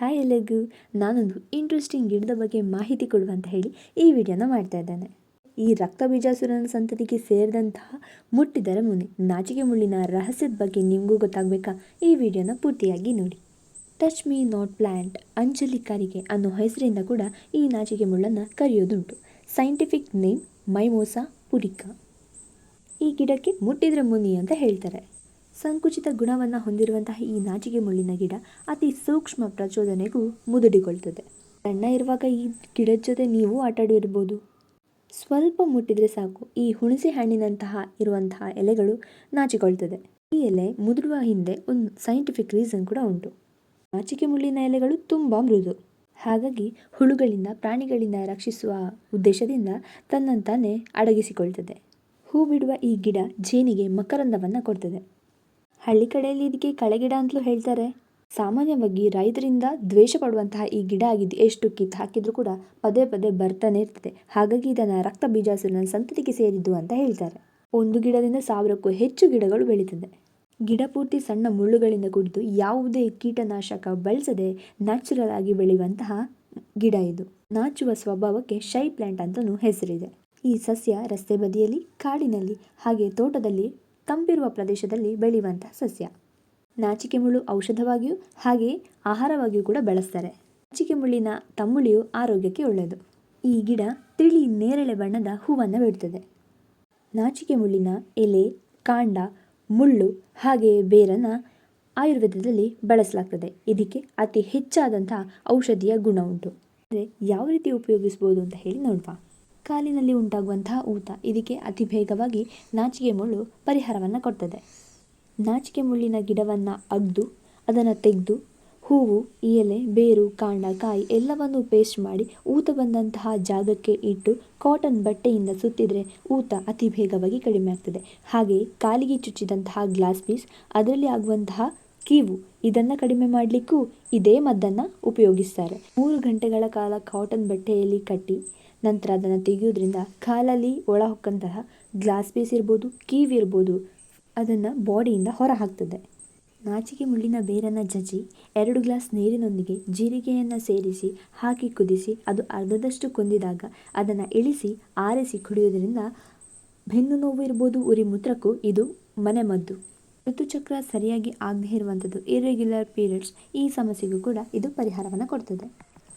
Hi ಎಲ್ಲರಿಗೂ. ನಾನೊಂದು interesting ಗಿಡದ ಬಗ್ಗೆ ಮಾಹಿತಿ ಕೊಡುವಂತ ಹೇಳಿ ಈ ವಿಡಿಯೋನ ಮಾಡ್ತಾ ಇದ್ದೇನೆ. ಈ ರಕ್ತ ಬೀಜಾಸುರನ ಸಂತತಿಗೆ ಸೇರಿದಂತಹ ಮುಟ್ಟಿದರ ಮುನಿ ನಾಚಿಕೆ ಮುಳ್ಳಿನ ರಹಸ್ಯದ ಬಗ್ಗೆ ನಿಮಗೂ ಗೊತ್ತಾಗಬೇಕಾ? ಈ ವಿಡಿಯೋನ ಪೂರ್ತಿಯಾಗಿ ನೋಡಿ. ಟಚ್ ಮೀ ನಾಟ್ ಪ್ಲ್ಯಾಂಟ್ ಅಂಜಲಿ ಕರಿಗೆ ಅನ್ನೋ ಹೆಸರಿಂದ ಕೂಡ ಈ ನಾಚಿಕೆ ಮುಳ್ಳನ್ನು ಕರೆಯೋದುಂಟು. Scientific name ಮೈಮೋಸಾ ಪುರಿಕಾ. ಈ ಗಿಡಕ್ಕೆ ಮುಟ್ಟಿದ್ರೆ ಮುನಿ ಅಂತ ಹೇಳ್ತಾರೆ. ಸಂಕುಚಿತ ಗುಣವನ್ನು ಹೊಂದಿರುವಂತಹ ಈ ನಾಚಿಕೆ ಮುಳ್ಳಿನ ಗಿಡ ಅತಿ ಸೂಕ್ಷ್ಮ ಪ್ರಚೋದನೆಗೂ ಮುದುಡಿಕೊಳ್ತದೆ ಸಣ್ಣ ಇರುವಾಗ ಈ ಗಿಡದ ಜೊತೆ ನೀವು ಆಟಾಡಿರ್ಬೋದು ಸ್ವಲ್ಪ ಮುಟ್ಟಿದರೆ ಸಾಕು. ಈ ಹುಣಸೆ ಹಣ್ಣಿನಂತಹ ಇರುವಂತಹ ಎಲೆಗಳು ನಾಚಿಕೊಳ್ತದೆ. ಈ ಎಲೆ ಮುದುಡುವ ಹಿಂದೆ ಒಂದು ಸೈಂಟಿಫಿಕ್ ರೀಸನ್ ಕೂಡ ಉಂಟು. ನಾಚಿಕೆ ಮುಳ್ಳಿನ ಎಲೆಗಳು ತುಂಬ ಮೃದು. ಹಾಗಾಗಿ ಹುಳುಗಳಿಂದ, ಪ್ರಾಣಿಗಳಿಂದ ರಕ್ಷಿಸುವ ಉದ್ದೇಶದಿಂದ ತನ್ನಂತಾನೇ ಅಡಗಿಸಿಕೊಳ್ತದೆ. ಹೂ ಬಿಡುವ ಈ ಗಿಡ ಜೇನಿಗೆ ಮಕರಂದವನ್ನು ಕೊಡ್ತದೆ. ಹಳ್ಳಿ ಕಡೆಯಲ್ಲಿ ಇದಕ್ಕೆ ಕಳೆಗಿಡ ಅಂತಲೂ ಹೇಳ್ತಾರೆ. ಸಾಮಾನ್ಯವಾಗಿ ರೈತರಿಂದ ದ್ವೇಷ ಪಡುವಂತಹ ಈ ಗಿಡ ಆಗಿದ್ದು ಎಷ್ಟು ಕಿತ್ತು ಹಾಕಿದರೂ ಕೂಡ ಪದೇ ಪದೇ ಬರ್ತಾನೆ ಇರ್ತದೆ. ಹಾಗಾಗಿ ಇದನ್ನು ರಕ್ತ ಬೀಜಾಸುರನ ಸಂತತಿಗೆ ಸೇರಿದ್ದು ಅಂತ ಹೇಳ್ತಾರೆ. ಒಂದು ಗಿಡದಿಂದ ಸಾವಿರಕ್ಕೂ ಹೆಚ್ಚು ಗಿಡಗಳು ಬೆಳೀತದೆ. ಗಿಡ ಪೂರ್ತಿ ಸಣ್ಣ ಮುಳ್ಳುಗಳಿಂದ ಕುಡಿದು ಯಾವುದೇ ಕೀಟನಾಶಕ ಬಳಸದೆ ನ್ಯಾಚುರಲ್ ಆಗಿ ಬೆಳೆಯುವಂತಹ ಗಿಡ ಇದು. ನಾಚುವ ಸ್ವಭಾವಕ್ಕೆ ಶೈ ಪ್ಲಾಂಟ್ ಅಂತಲೂ ಹೆಸರಿದೆ. ಈ ಸಸ್ಯ ರಸ್ತೆ ಬದಿಯಲ್ಲಿ, ಕಾಡಿನಲ್ಲಿ, ಹಾಗೆ ತೋಟದಲ್ಲಿ ತಂಪಿರುವ ಪ್ರದೇಶದಲ್ಲಿ ಬೆಳೆಯುವಂಥ ಸಸ್ಯ. ನಾಚಿಕೆ ಮುಳ್ಳು ಔಷಧವಾಗಿಯೂ ಹಾಗೆಯೇ ಆಹಾರವಾಗಿಯೂ ಕೂಡ ಬಳಸ್ತಾರೆ. ನಾಚಿಕೆ ಮುಳ್ಳಿನ ತಮ್ಮುಳಿಯು ಆರೋಗ್ಯಕ್ಕೆ ಒಳ್ಳೆಯದು. ಈ ಗಿಡ ತಿಳಿ ನೇರಳೆ ಬಣ್ಣದ ಹೂವನ್ನು ಬಿಡ್ತದೆ. ನಾಚಿಕೆ ಮುಳ್ಳಿನ ಎಲೆ, ಕಾಂಡ, ಮುಳ್ಳು ಹಾಗೆಯೇ ಬೇರನ್ನು ಆಯುರ್ವೇದದಲ್ಲಿ ಬಳಸಲಾಗ್ತದೆ. ಇದಕ್ಕೆ ಅತಿ ಹೆಚ್ಚಾದಂಥ ಔಷಧಿಯ ಗುಣ ಉಂಟು. ಅಂದರೆ ಯಾವ ರೀತಿ ಉಪಯೋಗಿಸ್ಬೋದು ಅಂತ ಹೇಳಿ ನೋಡುವ. ಕಾಲಿನಲ್ಲಿ ಉಂಟಾಗುವಂತಹ ಊತ. ಇದಕ್ಕೆ ಅತಿ ಬೇಗವಾಗಿ ನಾಚಿಕೆ ಮುಳ್ಳು ಪರಿಹಾರವನ್ನು ಕೊಡ್ತದೆ. ನಾಚಿಕೆ ಮುಳ್ಳಿನ ಗಿಡವನ್ನು ಅಗ್ದು, ಅದನ್ನು ತೆಗೆದು, ಹೂವು, ಎಲೆ, ಬೇರು, ಕಾಂಡ, ಕಾಯಿ ಎಲ್ಲವನ್ನು ಪೇಸ್ಟ್ ಮಾಡಿ ಊತ ಬಂದಂತಹ ಜಾಗಕ್ಕೆ ಇಟ್ಟು ಕಾಟನ್ ಬಟ್ಟೆಯಿಂದ ಸುತ್ತಿದರೆ ಊತ ಅತಿ ಬೇಗವಾಗಿ ಕಡಿಮೆ ಆಗ್ತದೆ. ಹಾಗೆಯೇ ಕಾಲಿಗೆ ಚುಚ್ಚಿದಂತಹ ಗ್ಲಾಸ್ ಪೀಸ್ ಅದರಲ್ಲಿ ಆಗುವಂತಹ ಕೀವು, ಇದನ್ನು ಕಡಿಮೆ ಮಾಡಲಿಕ್ಕೂ ಇದೇ ಮದ್ದನ್ನು ಉಪಯೋಗಿಸ್ತಾರೆ. ಮೂರು ಗಂಟೆಗಳ ಕಾಲ ಕಾಟನ್ ಬಟ್ಟೆಯಲ್ಲಿ ಕಟ್ಟಿ ನಂತರ ಅದನ್ನು ತೆಗೆಯೋದ್ರಿಂದ ಕಾಲಲ್ಲಿ ಒಳ ಹೊಕ್ಕಂತಹ ಗ್ಲಾಸ್ ಪೀಸ್ ಇರ್ಬೋದು, ಕೀವ್ ಇರ್ಬೋದು, ಅದನ್ನು ಬಾಡಿಯಿಂದ ಹೊರ ಹಾಕ್ತದೆ ನಾಚಿಕೆ ಮುಳ್ಳಿನ ಬೇರನ್ನು ಜಜ್ಜಿ ಎರಡು ಗ್ಲಾಸ್ ನೀರಿನೊಂದಿಗೆ ಜೀರಿಗೆಯನ್ನು ಸೇರಿಸಿ, ಹಾಕಿ ಕುದಿಸಿ, ಅದು ಅರ್ಧದಷ್ಟು ಕುಂದಿದಾಗ ಅದನ್ನು ಇಳಿಸಿ, ಆರಿಸಿ ಕುಡಿಯೋದ್ರಿಂದ ಬೆನ್ನು ನೋವು ಇರ್ಬೋದು, ಉರಿ ಮೂತ್ರಕ್ಕೂ ಇದು ಮನೆಮದ್ದು. ಋತುಚಕ್ರ ಸರಿಯಾಗಿ ಆಗದೇ ಇರುವಂಥದ್ದು ಇರೆಗ್ಯುಲರ್ ಪೀರಿಯಡ್ಸ್ ಈ ಸಮಸ್ಯೆಗೂ ಕೂಡ ಇದು ಪರಿಹಾರವನ್ನು ಕೊಡ್ತದೆ.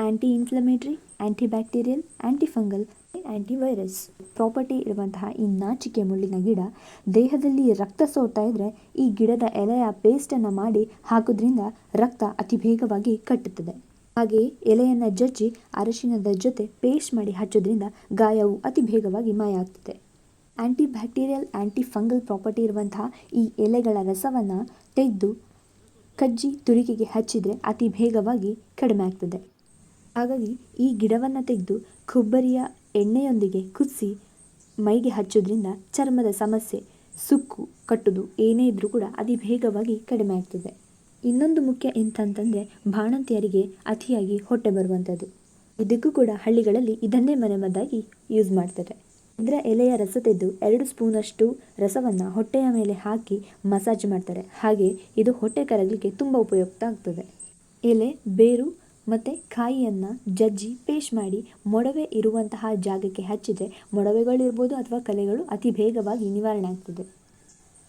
Anti inflammatory anti bacterial anti fungal anti virus property ಇರುವಂತಹ ಈ ನಾಚಿಕೆ ಮುಳ್ಳಿನ ಗಿಡ ದೇಹದಲ್ಲಿ ರಕ್ತ ಸೋರ್ತಾ ಇದ್ದರೆ ಈ ಗಿಡದ ಎಲೆಯ ಪೇಸ್ಟನ್ನು ಮಾಡಿ ಹಾಕೋದ್ರಿಂದ ರಕ್ತ ಅತಿ ಬೇಗವಾಗಿ ಕಟ್ಟುತ್ತದೆ. ಹಾಗೆಯೇ ಎಲೆಯನ್ನು ಜಜ್ಜಿ ಅರಶಿನದ ಜೊತೆ ಪೇಸ್ಟ್ ಮಾಡಿ ಹಚ್ಚೋದ್ರಿಂದ ಗಾಯವು ಅತಿ ಬೇಗವಾಗಿ ಮಾಯ ಆಗ್ತದೆ anti bacterial anti fungal property ಇರುವಂತಹ ಈ ಎಲೆಗಳ ರಸವನ್ನು ತೆಗೆದು ಕಜ್ಜಿ ತುರಿಕೆಗೆ ಹಚ್ಚಿದರೆ ಅತಿ ಬೇಗವಾಗಿ ಕಡಿಮೆ ಆಗ್ತದೆ. ಹಾಗಾಗಿ ಈ ಗಿಡವನ್ನು ತೆಗೆದು ಕೊಬ್ಬರಿಯ ಎಣ್ಣೆಯೊಂದಿಗೆ ಕುದಿಸಿ ಮೈಗೆ ಹಚ್ಚೋದ್ರಿಂದ ಚರ್ಮದ ಸಮಸ್ಯೆ, ಸುಕ್ಕು, ಕಟ್ಟುದು ಏನೇ ಇದ್ದರೂ ಕೂಡ ಅತಿ ಬೇಗವಾಗಿ ಕಡಿಮೆ ಆಗ್ತದೆ. ಇನ್ನೊಂದು ಮುಖ್ಯ ಎಂತಂತಂದರೆ ಬಾಣಂತಿಯರಿಗೆ ಅತಿಯಾಗಿ ಹೊಟ್ಟೆ ಬರುವಂಥದ್ದು ಇದಕ್ಕೂ ಕೂಡ ಹಳ್ಳಿಗಳಲ್ಲಿ ಇದನ್ನೇ ಮನೆಮದ್ದಾಗಿ ಯೂಸ್ ಮಾಡ್ತಾರೆ. ಇದರ ಎಲೆಯ ರಸ ತೆಗೆದು ಎರಡು ಸ್ಪೂನಷ್ಟು ರಸವನ್ನು ಹೊಟ್ಟೆಯ ಮೇಲೆ ಹಾಕಿ ಮಸಾಜ್ ಮಾಡ್ತಾರೆ. ಹಾಗೆ ಇದು ಹೊಟ್ಟೆ ಕರಗಲಿಕ್ಕೆ ತುಂಬ ಉಪಯುಕ್ತ ಆಗ್ತದೆ. ಎಲೆ, ಬೇರು ಮತ್ತು ಕಾಯಿಯನ್ನು ಜಜ್ಜಿ, ಪೇಸ್ಟ್ ಮಾಡಿ ಮೊಡವೆ ಇರುವಂತಹ ಜಾಗಕ್ಕೆ ಹಚ್ಚಿದರೆ ಮೊಡವೆಗಳಿರ್ಬೋದು ಅಥವಾ ಕಲೆಗಳು ಅತಿ ಬೇಗವಾಗಿ ನಿವಾರಣೆ ಆಗ್ತದೆ.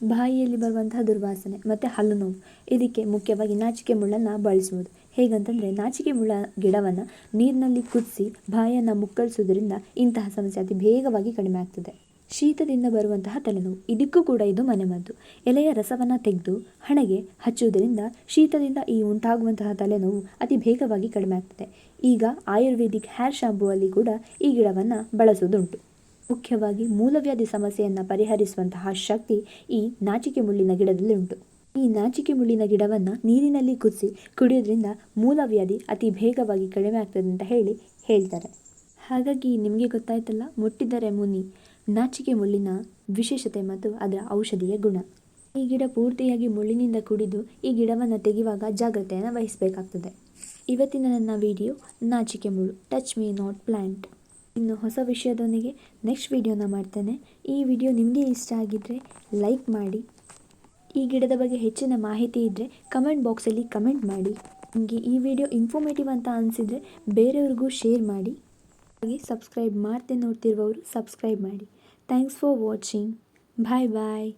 ಬಾಯಿಯಲ್ಲಿ ಬರುವಂತಹ ದುರ್ವಾಸನೆ ಮತ್ತು ಹಲ್ಲು ನೋವು. ಇದಕ್ಕೆ ಮುಖ್ಯವಾಗಿ ನಾಚಿಕೆ ಮುಳ್ಳನ್ನು ಬಳಸುವುದು. ಹೇಗಂತಂದರೆ ನಾಚಿಕೆ ಮುಳ್ಳ ಗಿಡವನ್ನು ನೀರಿನಲ್ಲಿ ಕುದಿಸಿ ಬಾಯನ್ನು ಮುಕ್ಕಳಿಸೋದ್ರಿಂದ ಇಂತಹ ಸಮಸ್ಯೆ ಅತಿ ಬೇಗವಾಗಿ ಕಡಿಮೆ ಆಗ್ತದೆ. ಶೀತದಿಂದ ಬರುವಂತಹ ತಲೆನೋವು. ಇದಕ್ಕೂ ಕೂಡ ಇದು ಮನೆಮದ್ದು. ಎಲೆಯ ರಸವನ್ನು ತೆಗೆದು ಹಣೆಗೆ ಹಚ್ಚುವುದರಿಂದ ಶೀತದಿಂದ ಈ ಉಂಟಾಗುವಂತಹ ತಲೆನೋವು ಅತಿ ಬೇಗವಾಗಿ ಕಡಿಮೆ ಆಗ್ತದೆ. ಈಗ ಆಯುರ್ವೇದಿಕ್ ಹೇರ್ ಶಾಂಪೂವಲ್ಲಿ ಕೂಡ ಈ ಗಿಡವನ್ನು ಬಳಸುವುದುಂಟು. ಮುಖ್ಯವಾಗಿ ಮೂಲವ್ಯಾಧಿ ಸಮಸ್ಯೆಯನ್ನು ಪರಿಹರಿಸುವಂತಹ ಶಕ್ತಿ ಈ ನಾಚಿಕೆ ಮುಳ್ಳಿನ ಗಿಡದಲ್ಲಿ ಉಂಟು. ಈ ನಾಚಿಕೆ ಮುಳ್ಳಿನ ಗಿಡವನ್ನು ನೀರಿನಲ್ಲಿ ಕುದಿಸಿ ಕುಡಿಯೋದ್ರಿಂದ ಮೂಲವ್ಯಾಧಿ ಅತಿ ಬೇಗವಾಗಿ ಕಡಿಮೆ ಆಗ್ತದೆ ಅಂತ ಹೇಳಿ ಹೇಳ್ತಾರೆ. ಹಾಗಾಗಿ ನಿಮಗೆ ಗೊತ್ತಾಯ್ತಲ್ಲ, ಮುಟ್ಟಿದರೆ ಮುನಿ ನಾಚಿಕೆ ಮುಳ್ಳಿನ ವಿಶೇಷತೆ ಮತ್ತು ಅದರ ಔಷಧೀಯ ಗುಣ. ಈ ಗಿಡ ಪೂರ್ತಿಯಾಗಿ ಮುಳ್ಳಿನಿಂದ ಕುಡಿದು ಈ ಗಿಡವನ್ನು ತೆಗೆಯುವಾಗ ಜಾಗ್ರತೆಯನ್ನು ವಹಿಸಬೇಕಾಗ್ತದೆ. ಇವತ್ತಿನ ನನ್ನ ವಿಡಿಯೋ ನಾಚಿಕೆ ಮುಳ್ಳು ಟಚ್ ಮೀ ನಾಟ್ ಪ್ಲ್ಯಾಂಟ್ ಇನ್ನು ಹೊಸ ವಿಷಯದೊಂದಿಗೆ ನೆಕ್ಸ್ಟ್ ವಿಡಿಯೋನ ಮಾಡ್ತೇನೆ. ಈ ವಿಡಿಯೋ ನಿಮಗೆ ಇಷ್ಟ ಆಗಿದ್ದರೆ ಲೈಕ್ ಮಾಡಿ. ಈ ಗಿಡದ ಬಗ್ಗೆ ಹೆಚ್ಚಿನ ಮಾಹಿತಿ ಇದ್ದರೆ ಕಮೆಂಟ್ ಬಾಕ್ಸಲ್ಲಿ ಕಮೆಂಟ್ ಮಾಡಿ. ನಿಮಗೆ ಈ ವಿಡಿಯೋ ಇನ್ಫಾರ್ಮೇಟಿವ್ ಅಂತ ಅನಿಸಿದರೆ ಬೇರೆಯವ್ರಿಗೂ ಶೇರ್ ಮಾಡಿ. ಹಾಗೆ ಸಬ್ಸ್ಕ್ರೈಬ್ ಮಾಡದೆ ನೋಡ್ತಿರುವವರು ಸಬ್ಸ್ಕ್ರೈಬ್ ಮಾಡಿ. Thanks for watching bye bye